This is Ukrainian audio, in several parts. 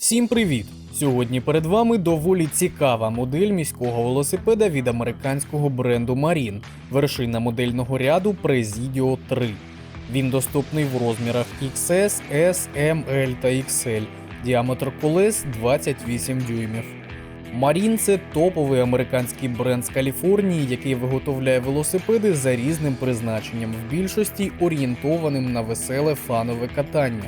Всім привіт! Сьогодні перед вами доволі цікава модель міського велосипеда від американського бренду Marine, вершина модельного ряду Presidio 3. Він доступний в розмірах XS, S, M, L та XL, діаметр колес 28 дюймів. Marine – це топовий американський бренд з Каліфорнії, який виготовляє велосипеди за різним призначенням, в більшості орієнтованим на веселе фанове катання.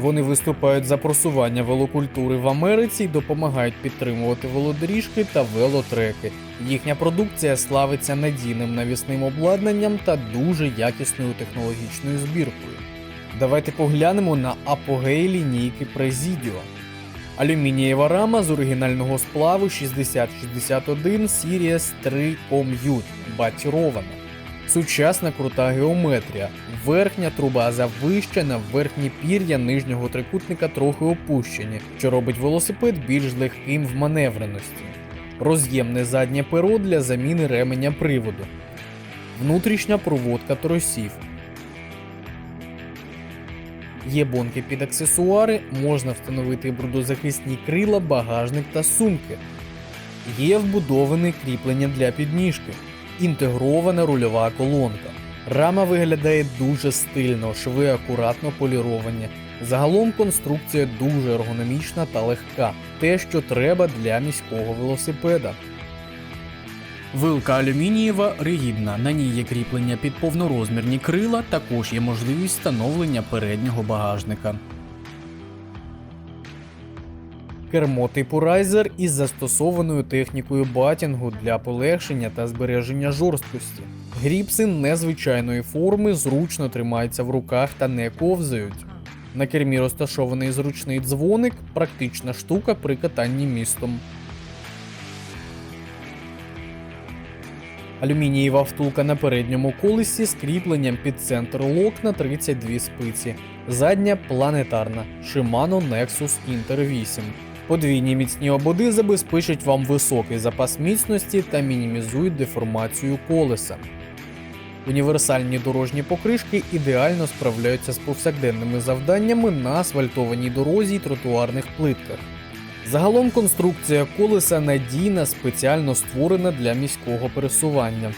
Вони виступають за просування велокультури в Америці і допомагають підтримувати велодоріжки та велотреки. Їхня продукція славиться надійним навісним обладнанням та дуже якісною технологічною збіркою. Давайте поглянемо на апогей лінійки Presidio. Алюмінієва рама з оригінального сплаву 6061 Series 3 Commute, батірована. Сучасна крута геометрія. Верхня труба завищена, верхні пір'я нижнього трикутника трохи опущені, що робить велосипед більш легким в маневреності. Роз'ємне заднє перо для заміни ременя приводу. Внутрішня проводка тросів. Є бонки під аксесуари, можна встановити брудозахисні крила, багажник та сумки. Є вбудоване кріплення для підніжки, інтегрована рульова колонка. Рама виглядає дуже стильно, шви акуратно поліровані. Загалом конструкція дуже ергономічна та легка, те, що треба для міського велосипеда. Вилка алюмінієва ригідна, на ній є кріплення під повнорозмірні крила, також є можливість встановлення переднього багажника. Кермо типу Riser із застосованою технікою батінгу для полегшення та збереження жорсткості. Гріпси незвичайної форми зручно тримаються в руках та не ковзають. На кермі розташований зручний дзвоник, практична штука при катанні містом. Алюмінієва втулка на передньому колесі з кріпленням під центр лок на 32 спиці. Задня планетарна Shimano Nexus Inter 8. Подвійні міцні ободи забезпечать вам високий запас міцності та мінімізують деформацію колеса. Універсальні дорожні покришки ідеально справляються з повсякденними завданнями на асфальтованій дорозі й тротуарних плитках. Загалом конструкція колеса надійна, спеціально створена для міського пересування.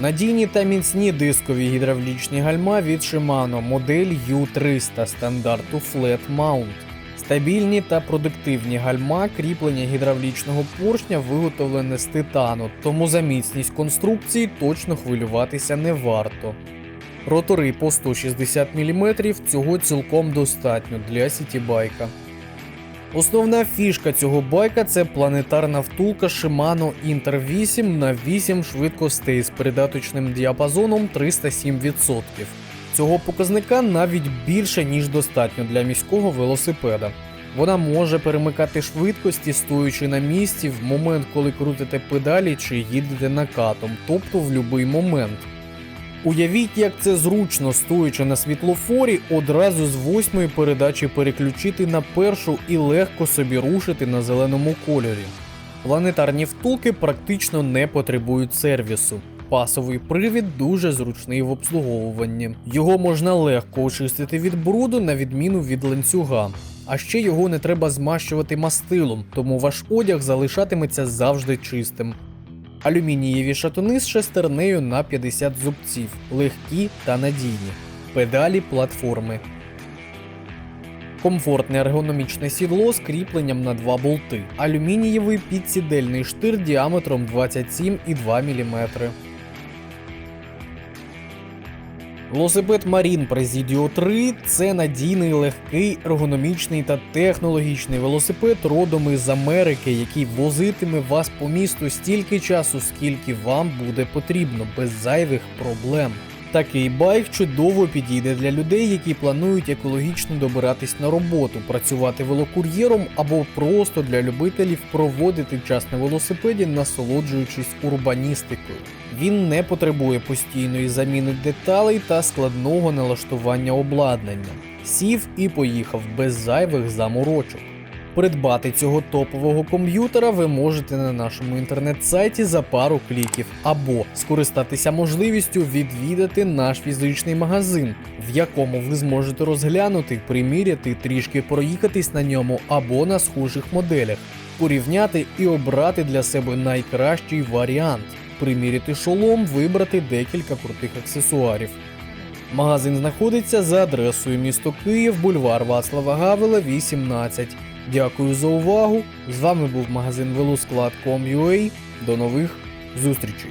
Надійні та міцні дискові гідравлічні гальма від Shimano модель U300 стандарту Flat Mount. Стабільні та продуктивні гальма кріплення гідравлічного поршня виготовлене з титану, тому за міцність конструкції точно хвилюватися не варто. Ротори по 160 мм цього цілком достатньо для сітібайка. Основна фішка цього байка це планетарна втулка Shimano Inter 8 на 8 швидкостей з передаточним діапазоном 307%. Цього показника навіть більше, ніж достатньо для міського велосипеда. Вона може перемикати швидкості, стоючи на місці в момент, коли крутите педалі чи їдете накатом, тобто в будь-який момент. Уявіть, як це зручно, стоячи на світлофорі, одразу з восьмої передачі переключити на першу і легко собі рушити на зеленому кольорі. Планетарні втулки практично не потребують сервісу. Пасовий привід дуже зручний в обслуговуванні. Його можна легко очистити від бруду на відміну від ланцюга. А ще його не треба змащувати мастилом, тому ваш одяг залишатиметься завжди чистим. Алюмінієві шатуни з шестернею на 50 зубців, легкі та надійні. Педалі платформи. Комфортне ергономічне сідло з кріпленням на два болти. Алюмінієвий підсідельний штир діаметром 27,2 мм. Велосипед Marine Presidio 3 це надійний, легкий, ергономічний та технологічний велосипед родом із Америки, який возитиме вас по місту стільки часу, скільки вам буде потрібно, без зайвих проблем. Такий байк чудово підійде для людей, які планують екологічно добиратись на роботу, працювати велокур'єром або просто для любителів проводити час на велосипеді, насолоджуючись урбаністикою. Він не потребує постійної заміни деталей та складного налаштування обладнання. Сів і поїхав без зайвих заморочок. Придбати цього топового комп'ютера ви можете на нашому інтернет-сайті за пару кліків, або скористатися можливістю відвідати наш фізичний магазин, в якому ви зможете розглянути, приміряти, трішки проїхатись на ньому або на схожих моделях, порівняти і обрати для себе найкращий варіант, приміряти шолом, вибрати декілька крутих аксесуарів. Магазин знаходиться за адресою місто Київ, бульвар Вацлава Гавела, 18. Дякую за увагу. З вами був магазин Велосклад.com.ua. До нових зустрічей.